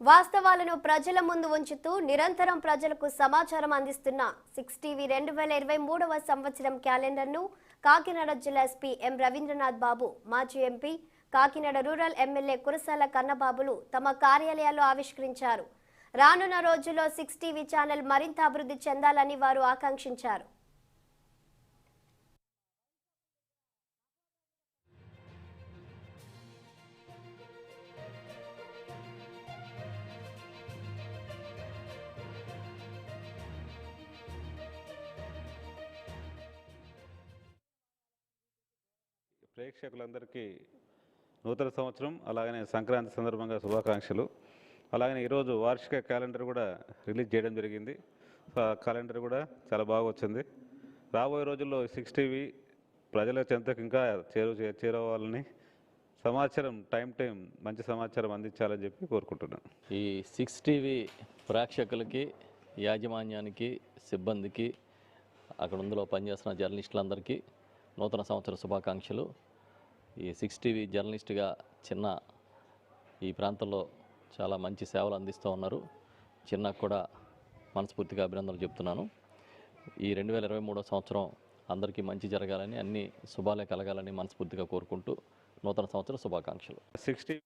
వాస్తవాలను ప్రజల ముందు ఉంచుతూ నిరంతరం ప్రజలకు సమాచారం అందిస్తున్న సిక్స్ టీవీ రెండు వేల ఇరవై మూడవ సంవత్సరం క్యాలెండర్ను కాకినాడ జిల్లా ఎస్పీ ఎం రవీంద్రనాథ్ బాబు మాజీ MP Kakinada rural MLA Kurasala కన్నబాబులు తమ కార్యాలయాల్లో ఆవిష్కరించారు. రానున్న రోజుల్లో సిక్స్ టీవీ ఛానల్ మరింత అభివృద్ధి చెందాలని వారు ఆకాంక్షించారు. ప్రేక్షకులందరికీ నూతన సంవత్సరం అలాగనే సంక్రాంతి సందర్భంగా శుభాకాంక్షలు. అలాగనే ఈరోజు వార్షిక క్యాలెండర్ కూడా రిలీజ్ చేయడం జరిగింది. ఆ క్యాలెండర్ కూడా చాలా బాగా వచ్చింది. రాబోయే రోజుల్లో సిక్స్ టీవీ ప్రజల చెంతకు ఇంకా చేరు చేరవాలని సమాచారం టైం టైం మంచి సమాచారం అందించాలని చెప్పి కోరుకుంటున్నాను. ఈ సిక్స్ టీవీ ప్రేక్షకులకి యాజమాన్యానికి సిబ్బందికి అక్కడ అందులో పనిచేస్తున్న జర్నలిస్టులందరికీ నూతన సంవత్సర శుభాకాంక్షలు. ఈ సిక్స్ టీవీ జర్నలిస్ట్గా చిన్న ఈ ప్రాంతంలో చాలా మంచి సేవలు అందిస్తూ ఉన్నారు. చిన్నకు కూడా మనస్ఫూర్తిగా అభినందనలు చెప్తున్నాను. ఈ రెండు వేల ఇరవై మూడో సంవత్సరం అందరికీ మంచి జరగాలని అన్ని శుభాలే కలగాలని మనస్ఫూర్తిగా కోరుకుంటూ నూతన సంవత్సర శుభాకాంక్షలు. Six TV